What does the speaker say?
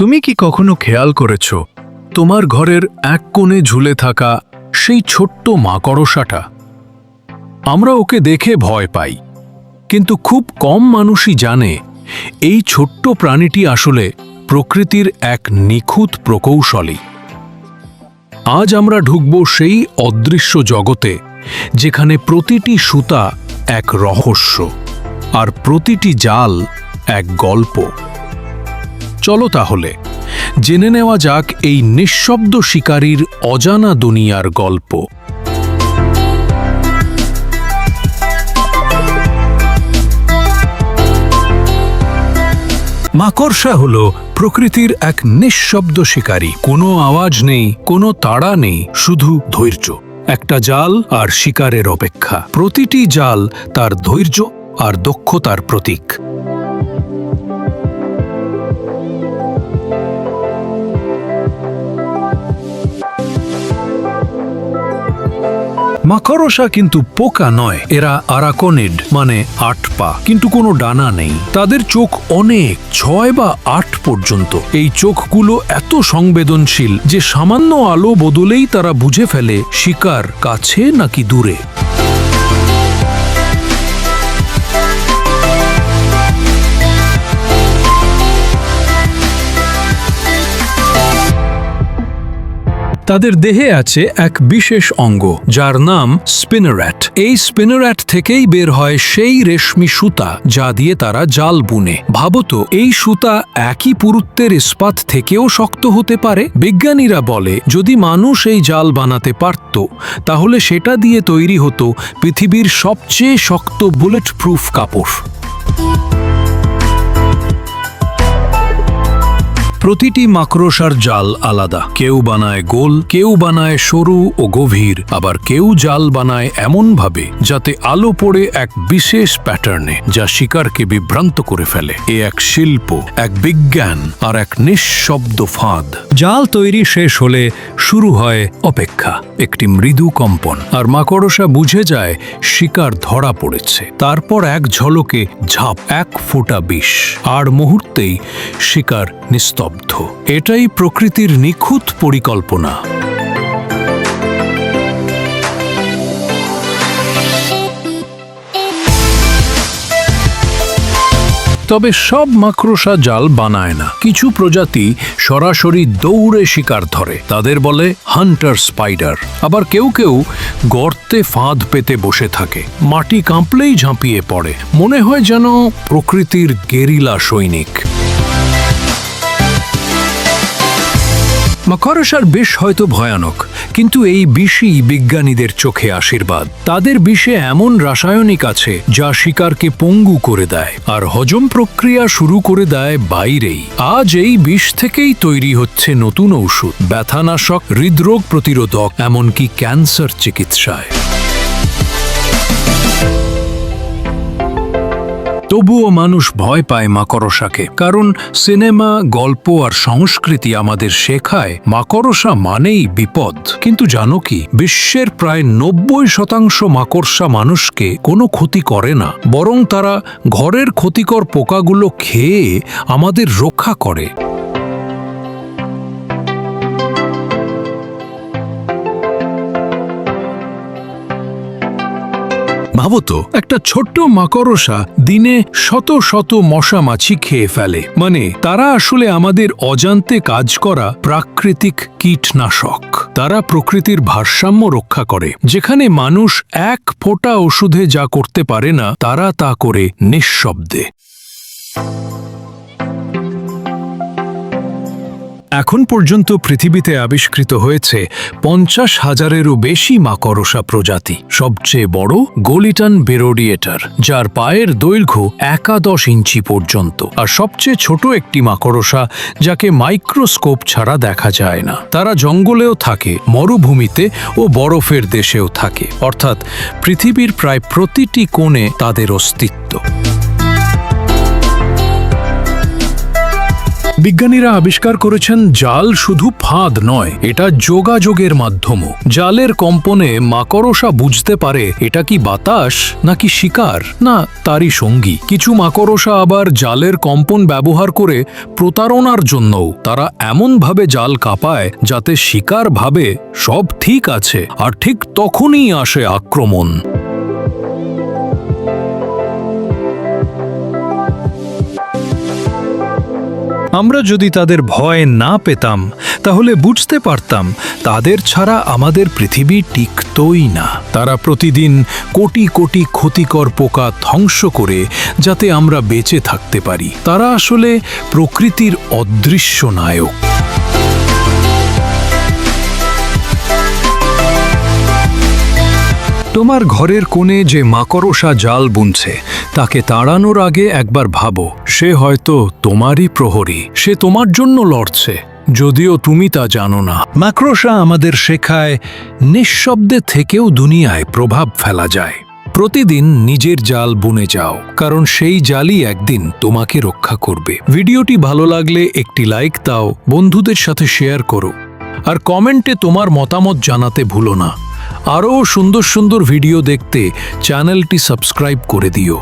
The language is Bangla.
তুমি কি কখনো খেয়াল করেছ, তোমার ঘরের এক কোণে ঝুলে থাকা সেই ছোট্ট মাকড়সাটা আমরা ওকে দেখে ভয় পাই, কিন্তু খুব কম মানুষই জানে এই ছোট্ট প্রাণীটি আসলে প্রকৃতির এক নিখুঁত প্রকৌশলী। আজ আমরা ঢুকব সেই অদৃশ্য জগতে, যেখানে প্রতিটি সুতা এক রহস্য আর প্রতিটি জাল এক গল্প। চলো তাহলে। জেনে নেওয়া যাক এই নিঃশব্দ শিকারীর অজানা দুনিয়ার গল্প। মাকড়সা হল প্রকৃতির এক নিঃশব্দ শিকারী। কোনো আওয়াজ নেই, কোনো তাড়া নেই, শুধু ধৈর্য। একটা জাল আর শিকারের অপেক্ষা। প্রতিটি জাল তার ধৈর্য আর দক্ষতার প্রতীক। মাকড়সা কিন্তু পোকা নয়, এরা আরাকোনিড মানে আট পা। কিন্তু কোনো ডানা নেই। তাদের চোখ অনেক, ছয় বা আট পর্যন্ত। এই চোখগুলো এত সংবেদনশীল যে সামান্য আলো বদলেই তারা বুঝে ফেলে শিকার কাছে নাকি দূরে। তাদের দেহে আছে এক বিশেষ অঙ্গ, যার নাম স্পিনার্যাট এই স্পিনার্যাট থেকেই বের হয় সেই রেশমি সুতা যা দিয়ে তারা জাল বুনে। ভাবত এই সুতা একই পুরুত্বের ইস্পাত থেকেও শক্ত হতে পারে। বিজ্ঞানীরা বলে, যদি মানুষ এই জাল বানাতে পারত, তাহলে সেটা দিয়ে তৈরি হতো পৃথিবীর সবচেয়ে শক্ত বুলেট প্রুফ কাপড়। প্রতিটি মাকড়সার জাল আলাদা। কেউ বানায় গোল, কেউ বানায় সরু ও গভীর, আবার কেউ জাল বানায় এমনভাবে যাতে আলো পড়ে এক বিশেষ প্যাটার্নে, যা শিকারকে বিভ্রান্ত করে ফেলে। এ এক শিল্প, এক বিজ্ঞান আর এক নিঃশব্দ ফাঁদ। জাল তৈরি শেষ হলে শুরু হয় অপেক্ষা, একটি মৃদু কম্পন। আর মাকড়সা বুঝে যায় শিকার ধরা পড়েছে। তারপর এক ঝলকে ঝাপ, এক ফোঁটা বিষ। আর মুহূর্তেই শিকার নিস্তব্ধ। এটাই প্রকৃতির নিখুঁত পরিকল্পনা। তবে সব মাকড়সা জাল বানায় না। কিছু প্রজাতি সরাসরি দৌড়ে শিকার ধরে। তাদের বলে হান্টার স্পাইডার। আবার কেউ কেউ গর্তে ফাঁদ পেতে বসে থাকে। মাটি কাঁপলেই ঝাঁপিয়ে পড়ে। মনে হয় যেন প্রকৃতির গেরিলা সৈনিক। মাকড়সার বিষ হয়তো ভয়ানক, কিন্তু এই বিষই বিজ্ঞানীদের চোখে আশীর্বাদ। তাদের বিষে এমন রাসায়নিক আছে, যা শিকারকে পঙ্গু করে দেয়, আর হজম প্রক্রিয়া শুরু করে দেয় বাইরেই। আজ এই বিষ থেকেই তৈরি হচ্ছে নতুন ঔষধ, ব্যথানাশক, হৃদরোগ প্রতিরোধক, এমনকি ক্যান্সার চিকিৎসায়। তবুও মানুষ ভয় পায় মাকড়সাকে, কারণ সিনেমা, গল্প আর সংস্কৃতি আমাদের শেখায় মাকড়সা মানেই বিপদ। কিন্তু জানো কি, বিশ্বের প্রায় নব্বই শতাংশ মাকড়সা মানুষকে কোনো ক্ষতি করে না, বরং তারা ঘরের ক্ষতিকর পোকাগুলো খেয়ে আমাদের রক্ষা করে। ভাবতো, একটা ছোট্ট মাকড়সা দিনে শত শত মশা মাছি খেয়ে ফেলে। মানে তারা আসলে আমাদের অজান্তে কাজ করা প্রাকৃতিক কীটনাশক। তারা প্রকৃতির ভারসাম্য রক্ষা করে। যেখানে মানুষ এক ফোঁটা ওষুধে যা করতে পারে না, তারা তা করে নিঃশব্দে। এখন পর্যন্ত পৃথিবীতে আবিষ্কৃত হয়েছে পঞ্চাশ হাজারেরও বেশি মাকড়সা প্রজাতি। সবচেয়ে বড় গোলিটান বেরোডিয়েটার, যার পায়ের দৈর্ঘ্য একাদশ ইঞ্চি পর্যন্ত। আর সবচেয়ে ছোট একটি মাকড়সা, যাকে মাইক্রোস্কোপ ছাড়া দেখা যায় না। তারা জঙ্গলেও থাকে, মরুভূমিতে ও বরফের দেশেও থাকে। অর্থাৎ পৃথিবীর প্রায় প্রতিটি কোণে তাদের অস্তিত্ব। বিজ্ঞানীরা আবিষ্কার করেছেন জাল শুধু ফাঁদ নয়, এটা যোগাযোগের মাধ্যমও। জালের কম্পনে মাকড়সা বুঝতে পারে, এটা কি বাতাস নাকি শিকার? না, তারই সঙ্গী। কিছু মাকড়সা আবার জালের কম্পন ব্যবহার করে প্রতারণার জন্যও। তারা এমনভাবে জাল কাঁপায় যাতে শিকার ভাবে সব ঠিক আছে, আর ঠিক তখনই আসে আক্রমণ। আমরা যদি তাদের ভয় না পেতাম, তাহলে বুঝতে পারতাম তাদের ছাড়া আমাদের পৃথিবী টিকতই না। তারা প্রতিদিন কোটি কোটি ক্ষতিকর পোকা ধ্বংস করে যাতে আমরা বেঁচে থাকতে পারি। তারা আসলে প্রকৃতির অদৃশ্য নায়ক। তোমার ঘরের কোণে যে মাকড়সা জাল বুনছে তাকে তাড়ানোর আগে একবার ভাবো, সে হয়তো তোমারই প্রহরী, সে তোমার জন্য লড়ছে। যদিও তুমি তা জানো না। মাকড়সা আমাদের শেখায়, নিঃশব্দে থেকেও দুনিয়ায় প্রভাব ফেলা যায়। প্রতিদিন নিজের জাল বুনে যাও, কারণ সেই জালই একদিন তোমাকে রক্ষা করবে। ভিডিওটি ভালো লাগলে একটি লাইক দাও, বন্ধুদের সাথে শেয়ার করো। আর কমেন্টে তোমার মতামত জানাতে ভুলো না। আরও সুন্দর সুন্দর ভিডিও দেখতে চ্যানেলটি সাবস্ক্রাইব করে দিও।